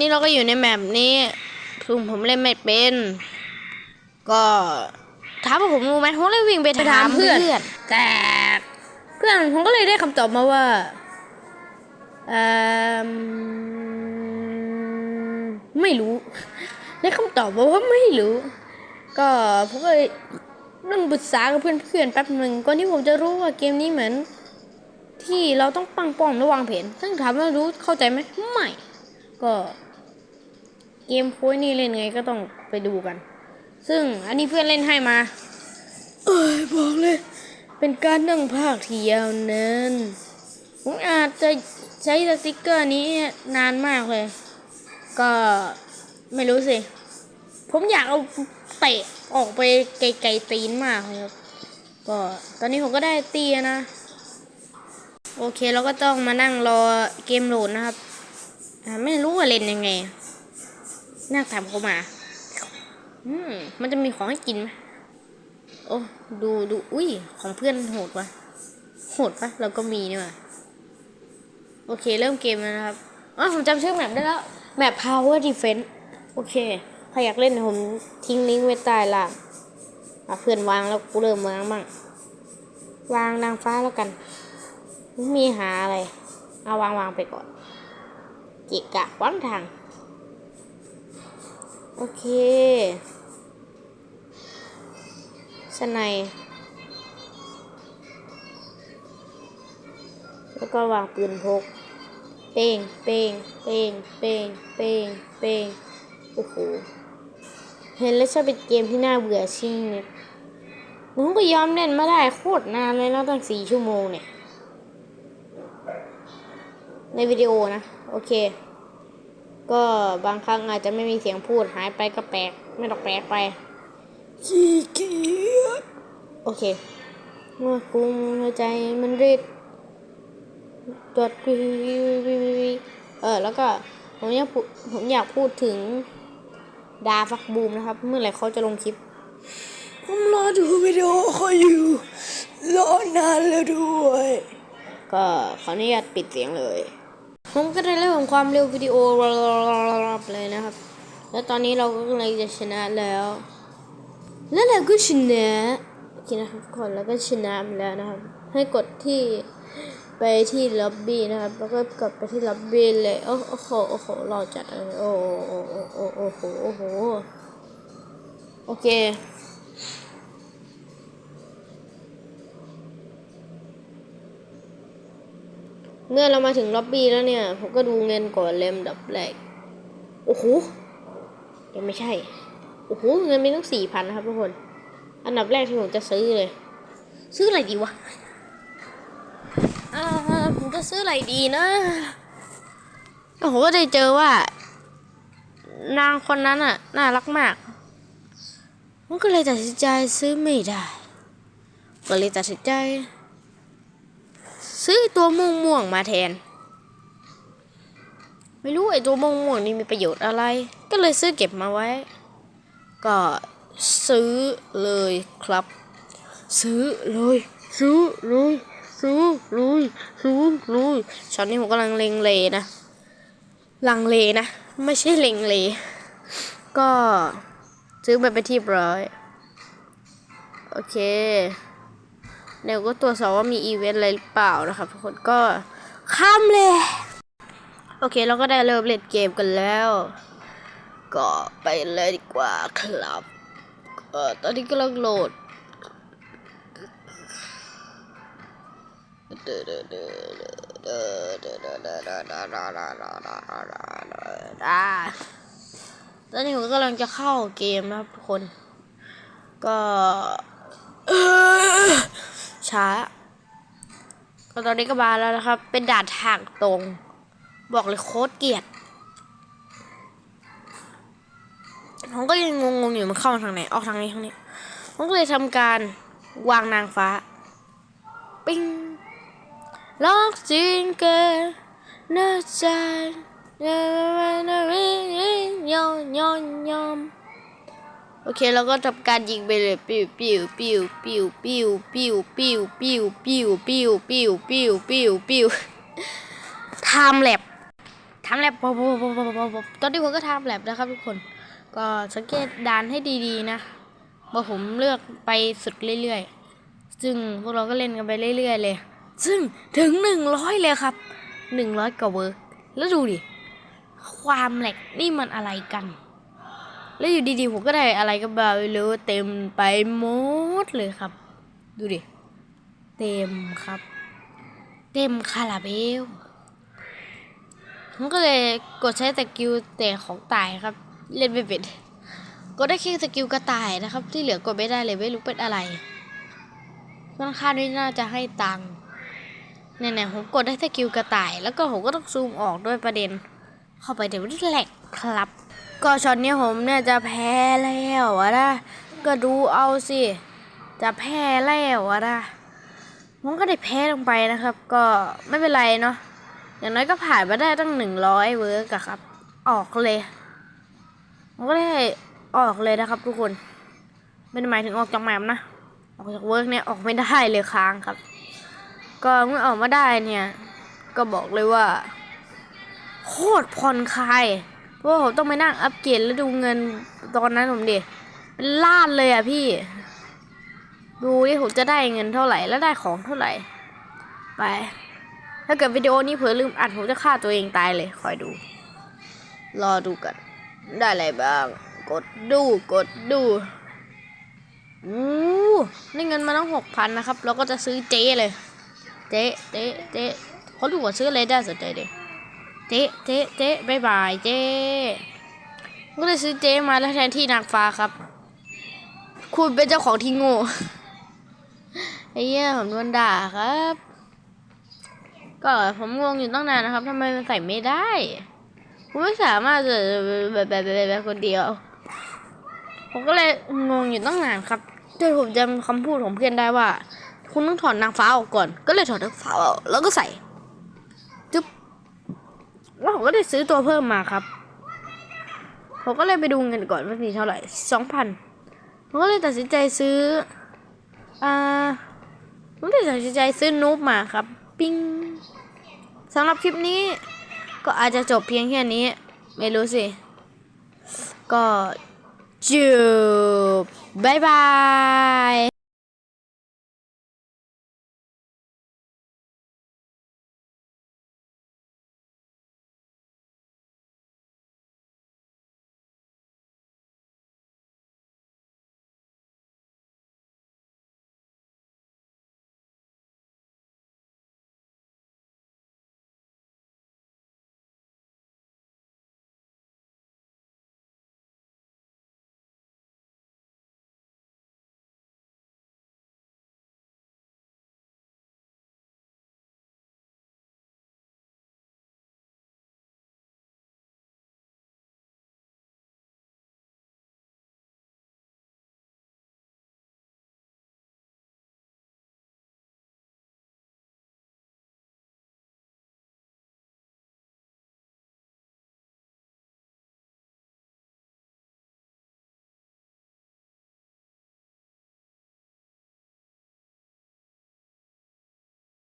นี่เราก็อยู่ในแมปนี้ซึ่งผมเล่นไม่เป็น ก็ถามว่าผมรู้ไหมผมเลยวิ่งไปถามเพื่อนแต่เพื่อนผมก็เลยได้คำตอบมาว่าเอ่อไม่รู้ได้คำตอบมาว่าไม่รู้ ก็ผมก็เลยนั่งปรึกษากับเพื่อนๆแป๊บหนึ่งก่อนที่ผมจะรู้ว่าเกมนี้เหมือน ที่เราต้องปังป้อมและวางแผนซึ่งถามว่ารู้เข้าใจไหมไม่ก็ เกมโค้ดนี่เล่นไงก็ต้องไปดูกัน ซึ่งอันนี้เพื่อนเล่นให้มา เอ้ยบอกเลย เป็นการนั่งภาคที่ยาวนานผมอาจจะใช้สติกเกอร์นี้นานมากเลย ก็ไม่รู้สิ ผมอยากเอาเตะออกไปไกลๆตีนมากเลยครับก็ตอนนี้ผมก็ได้ตีนะ โอเคเราก็ต้องมานั่งรอเกมโหลดนะครับ ไม่รู้ว่าเล่นยังไง น่าถามเขามา อืม มันจะมีของให้กินไหมโอ้ ดูดู อุ้ย ของเพื่อนโหดวะโหดปะเราก็มีนี่ว่าโอเค เริ่มเกมแล้วนะครับอ๋อผมจำชื่อแมปได้แล้ว แมป Power Defense โอเค ใครอยากเล่นผมทิ้งลิงก์ไว้ใต้ล่างอะเพื่อนวางแล้วกูเริ่มวางบ้าง วางนางฟ้าแล้วกันไม่มีหาอะไร เอาวางวางไปก่อนเกะกะวางทาง โอเค สไนยแล้วก็วางปืนพก เป้ง เป้ง เป้ง เป้ง เป้ง เป้ง โอ้โห เห็นแล้วชอบเป็นเกมที่น่าเบื่อชิงเนี่ยผมก็ยอมเล่นมาได้โคตรนานเลยนะตั้งสี่ชั่วโมงเนี่ย ในวิดีโอนะ โอเค ก็บางครั้งอาจจะไม่มีเสียงพูดหายไปก็แปลก ไม่ต้องแปลกไปขี้เกียจโอเคเมื่อคุมหัวใจมันรีดตรวจวิววิววิวเออแล้วก็ผมอยากพูดผมอยากพูดถึงดาฟักบูมนะครับ เมื่อไหร่เขาจะลงคลิป ผมรอดูวิดีโอเขาอยู่รอนานแล้วด้วย ก็ขออนุญาตปิดเสียงเลย ผมก็ได้เรื่องของความเร็ววิดีโอเลยนะครับ แล้วตอนนี้เราก็กำลังจะชนะแล้ว แล้วเราก็ชนะโอเคนะครับคนแล้วก็ชนะมาแล้วนะครับ ให้กดที่ไปที่ล็อบบี้นะครับ แล้วก็กดไปที่ล็อบบี้เลย โอ้โห โอ้โห เราจัดโอ้โอ้โอ้โอ้โอ้โหโอ้โหโอเค เมื่อเรามาถึงล็อบบี้แล้วเนี่ย ผมก็ดูเงินก่อนเลยอันดับแรก โอ้โห ยังไม่ใช่ โอ้โห เงินมีตั้งสี่พันนะครับทุกคน อันดับแรกที่ผมจะซื้อเลย ซื้ออะไรดีวะ อ่า ผมจะซื้ออะไรดีนะก็ผมก็ได้เจอว่า นางคนนั้นอะ น่ารักมากผมก็เลยตัดสินใจซื้อไม่ได้ ก็เลยตัดสินใจ ซื้อตัวม่วงม่วงมาแทน ไม่รู้ไอตัวม่วงม่วงนี่มีประโยชน์อะไร ก็เลยซื้อเก็บมาไว้ ก็ซื้อเลยครับ ซื้อเลย ซื้อเลยซื้อเลยซื้อเลยช็อตนี้ผมกำลังเลงเลนะลังเลนะ ไม่ใช่เลงเล ก็ซื้อไปไปนที่บร้อย โอเค เดี๋ยวก็ตรวจสอบว่ามีอีเวนต์อะไรหรือเปล่านะครับทุกคนก็ข้ามเลย โอเคเราก็ได้เริ่มเล่นเกมกันแล้ว ก็ไปเลยดีกว่าครับเออตอนนี้กำลังโหลดตอนนี้ผมกำลังจะเข้าเกมนะครับทุกคน ก็ ช้า ก็ตอนนี้ก็มาแล้วนะครับ เป็นด่านทางตรง บอกเลยโคตรเกียดผมก็ยังงงๆอยู่มันเข้าทางไหน ออกทางนี้ทางนี้ผมก็เลยทำการวางนางฟ้า ปิ้งล็อกจริงเกินน่าใจยอมยอมยอม เคเราก็ทำการยิงไปเลยปิ้วปิ้วปิ้วปิ้วปิ้วปิ้วปิ้วปิ้วปิ้วปิ้วปิ้วปิ้วปิ้วปิ้วไทม์แลบไทำแลบปปปปปตอนที่ผมก็ทำแลบนะครับทุกคน ก็สังเกตด่านให้ดีๆนะว่าผมเลือกไปสุดเรื่อยๆ ซึ่งพวกเราก็เล่นกันไปเรื่อยๆเลย ซึ่งถึงหนึ่งร้อยเลยครับหนึ่งร้อยกว่าเวิร์แล้วดูดิ ความแหลกนี่มันอะไรกัน แล้วอยู่ดีๆผมก็ได้อะไรก็แบบไม่รู้เต็มไปหมดเลยครับ ดูดิ เต็มครับ เต็มคาราเบลผมก็เลยกดใช้สกิลแต่ของตายครับ เล่นไม่เป็นกดได้แค่สกิลกระต่ายนะครับ ที่เหลือกดไม่ได้เลยไม่รู้เป็นอะไรค่อนข้างที่น่าจะให้ตังค์เนี่ยๆผมกดได้สกิลกระต่าย แล้วก็ผมก็ต้องซูมออกด้วยประเด็น เข้าไปเดี๋ยวมันแหลกครับ ก็ช็อตนี้ผมเนี่ยจะแพ้แล้วอะนะ ก็ดูเอาสิ จะแพ้แล้วอะนะผมก็ได้แพ้ลงไปนะครับ ก็ไม่เป็นไรเนาะ อย่างน้อยก็ผ่านมาได้ตั้งหนึ่งร้อยเวิร์กอะครับ ออกเลย ผมก็ได้ออกเลยนะครับทุกคน ไม่ได้หมายถึงออกจากแมปนะ ออกจากเวิร์กเนี่ยออกไม่ได้เลยค้างครับ ก็เมื่อออกมาได้เนี่ย ก็บอกเลยว่า โคตรผ่อนคลาย เพราะว่าผมต้องไปนั่งอัปเกรดแล้วดูเงินตอนนั้นผมเดิเป็นล้านเลยอะพี่ ดูดิผมจะได้เงินเท่าไหร่แล้วได้ของเท่าไหร่ ไป ถ้าเกิดวิดีโอนี้เผลอลืมอัดผมจะฆ่าตัวเองตายเลยคอยดู รอดูกัน ได้อะไรบ้าง กดดูกดดูอู้ได้เงินมาตั้งหกพันนะครับ เราก็จะซื้อเจ๊เลย เจ๊เจ๊เจ๊เขาดูว่าซื้ออะไรได้สนใจดิ เจ๊เจ๊เจ๊บายบายเจ๊ก็เลยซื้อเจ๊มาแล้วแทนที่นางฟ้าครับ คุณเป็นเจ้าของที่โง่ไอ้เหี้ยผมโดนด่าครับ ก็ผมงงอยู่ตั้งนานนะครับทำไมมันใส่ไม่ได้ผมไม่สามารถจะแบบแบบแบบคนเดียว ผมก็เลยงงอยู่ตั้งนานครับจนผมจำคำพูดของเพื่อนได้ว่า คุณต้องถอดนางฟ้าออกก่อน ก็เลยถอดนางฟ้าออกแล้วก็ใส่ แล้วผมก็ได้ซื้อตัวเพิ่มมาครับ ผมก็เลยไปดูเงินก่อนว่ามีเท่าไหร่สองพันผมก็เลยตัดสินใจซื้ออ่าผมตัดสินใจซื้อนูบมาครับ ปิ้งสำหรับคลิปนี้ก็อาจจะจบเพียงแค่นี้ ไม่รู้สิ ก็จบบายบาย